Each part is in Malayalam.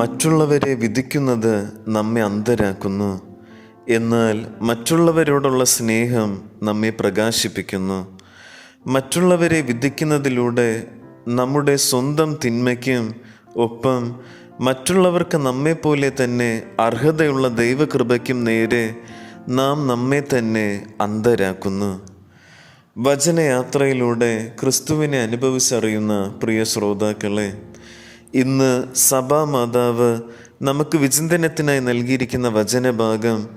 മറ്റുള്ളവരെ വിധിക്കുന്നത് നമ്മെ അന്ധരാക്കുന്നു. എന്നാൽ മറ്റുള്ളവരോടുള്ള സ്നേഹം നമ്മെ പ്രകാശിപ്പിക്കുന്നു. മറ്റുള്ളവരെ വിധിക്കുന്നതിലൂടെ നമ്മുടെ സ്വന്തം തിന്മയ്ക്കും ഒപ്പം മറ്റുള്ളവർക്ക് നമ്മെപ്പോലെ തന്നെ അർഹതയുള്ള ദൈവകൃപയ്ക്കും നേരെ നാം നമ്മെ തന്നെ അന്ധരാക്കുന്നു. വചനയാത്രയിലൂടെ ക്രിസ്തുവിനെ അനുഭവിച്ചറിയുന്ന പ്രിയ ശ്രോതാക്കളെ ഇന്ന് സഭാ മാതാവ് നമുക്ക് വിചിന്തനത്തിനായി നൽകിയിരിക്കുന്ന വചനഭാഗം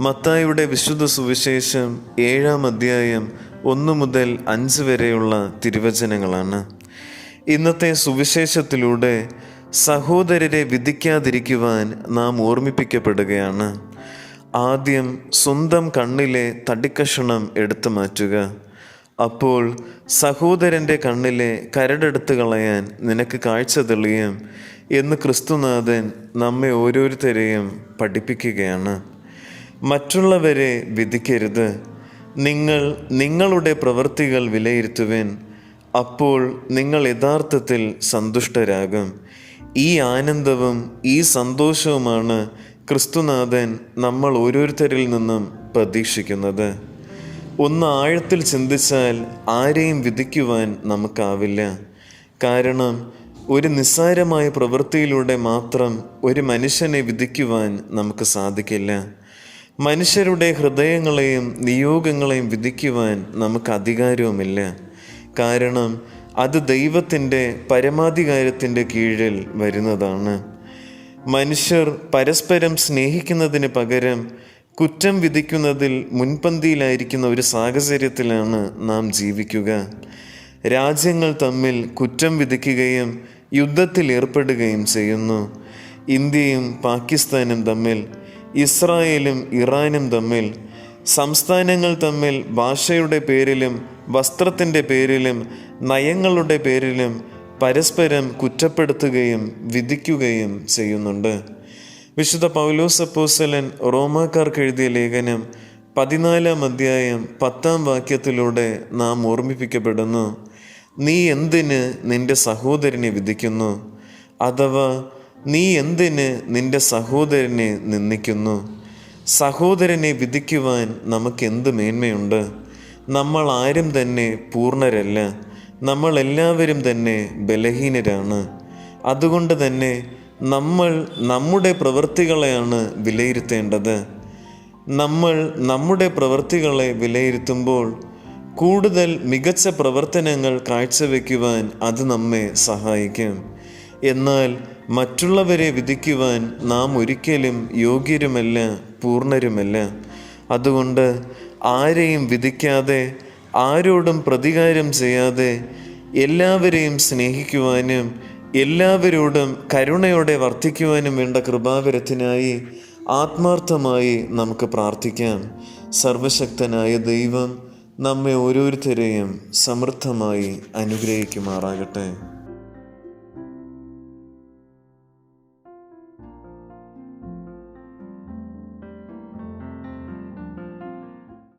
മത്തായുടെ വിശുദ്ധ സുവിശേഷം ഏഴാം അധ്യായം ഒന്ന് മുതൽ അഞ്ച് വരെയുള്ള തിരുവചനങ്ങളാണ്. ഇന്നത്തെ സുവിശേഷത്തിലൂടെ സഹോദരരെ വിധിക്കാതിരിക്കുവാൻ നാം ഓർമ്മിപ്പിക്കപ്പെടുകയാണ്. ആദ്യം സ്വന്തം കണ്ണിലെ തടിക്കഷണം എടുത്തു മാറ്റുക. അപ്പോൾ സഹോദരന്റെ കണ്ണിലെ കരടെടുത്ത് കളയാൻ നിനക്ക് കാഴ്ച തെളിയും എന്ന് ക്രിസ്തുനാഥൻ നമ്മെ ഓരോരുത്തരെയും പഠിപ്പിക്കുകയാണ്. മറ്റുള്ളവരെ വിധിക്കരുത്. നിങ്ങൾ നിങ്ങളുടെ പ്രവൃത്തികൾ വിലയിരുത്തുവിൻ. അപ്പോൾ നിങ്ങൾ യഥാർത്ഥത്തിൽ സന്തുഷ്ടരാകും. ഈ ആനന്ദവും ഈ സന്തോഷവുമാണ് ക്രിസ്തുനാഥൻ നമ്മൾ ഓരോരുത്തരിൽ നിന്നും പ്രതീക്ഷിക്കുന്നത്. ഒന്ന് ആഴത്തിൽ ചിന്തിച്ചാൽ ആരെയും വിധിക്കുവാൻ നമുക്കാവില്ല. കാരണം ഒരു നിസ്സാരമായ പ്രവൃത്തിയിലൂടെ മാത്രം ഒരു മനുഷ്യനെ വിധിക്കുവാൻ നമുക്ക് സാധിക്കില്ല. മനുഷ്യരുടെ ഹൃദയങ്ങളെയും നിയോഗങ്ങളെയും വിധിക്കുവാൻ നമുക്ക് അധികാരവുമില്ല. കാരണം അത് ദൈവത്തിന്റെ പരമാധികാരത്തിന്റെ കീഴിൽ വരുന്നതാണ്. മനുഷ്യർ പരസ്പരം സ്നേഹിക്കുന്നതിന് പകരം കുറ്റം വിധിക്കുന്നതിൽ മുൻപന്തിയിലായിരിക്കുന്ന ഒരു സാഹചര്യത്തിലാണ് നാം ജീവിക്കുക. രാജ്യങ്ങൾ തമ്മിൽ കുറ്റം വിധിക്കുകയും യുദ്ധത്തിൽ ഏർപ്പെടുകയും ചെയ്യുന്നു. ഇന്ത്യയും പാകിസ്ഥാനും തമ്മിൽ ഇസ്രായേലും ഇറാനും തമ്മിൽ സംസ്ഥാനങ്ങൾ തമ്മിൽ ഭാഷയുടെ പേരിലും വസ്ത്രത്തിന്റെ പേരിലും നയങ്ങളുടെ പേരിലും പരസ്പരം കുറ്റപ്പെടുത്തുകയും വിധിക്കുകയും ചെയ്യുന്നുണ്ട്. വിശുദ്ധ പൗലോസ് അപ്പോസലൻ റോമാക്കാർക്ക് എഴുതിയ ലേഖനം പതിനാലാം അധ്യായം പത്താം വാക്യത്തിലൂടെ നാം ഓർമ്മിപ്പിക്കപ്പെടുന്നു. നീ എന്തിന് നിന്റെ സഹോദരനെ വിധിക്കുന്നു? അഥവാ നീ എന്തിന് നിന്റെ സഹോദരനെ നിന്ദിക്കുന്നു? സഹോദരനെ വിധിക്കുവാൻ നമുക്ക് എന്ത് മേന്മയുണ്ട്? നമ്മൾ ആരും തന്നെ പൂർണരല്ല. നമ്മൾ എല്ലാവരും തന്നെ ബലഹീനരാണ്. അതുകൊണ്ട് തന്നെ നമ്മൾ നമ്മുടെ പ്രവൃത്തികളെയാണ് വിലയിരുത്തേണ്ടത്. നമ്മൾ നമ്മുടെ പ്രവൃത്തികളെ വിലയിരുത്തുമ്പോൾ കൂടുതൽ മികച്ച പ്രവർത്തനങ്ങൾ കാഴ്ചവെക്കുവാൻ അത് നമ്മെ സഹായിക്കും. എന്നാൽ മറ്റുള്ളവരെ വിധിക്കുവാൻ നാം ഒരിക്കലും യോഗ്യരുമല്ല പൂർണരുമല്ല. അതുകൊണ്ട് ആരെയും വിധിക്കാതെ ആരോടും പ്രതികാരം ചെയ്യാതെ എല്ലാവരെയും സ്നേഹിക്കുവാനും എല്ലാവരോടും കരുണയോടെ വർദ്ധിക്കുവാനും വേണ്ട കൃപാവരത്തിനായി ആത്മാർത്ഥമായി നമുക്ക് പ്രാർത്ഥിക്കാം. സർവശക്തനായ ദൈവം നമ്മെ ഓരോരുത്തരെയും സമൃദ്ധമായി അനുഗ്രഹിക്കുമാറാകട്ടെ.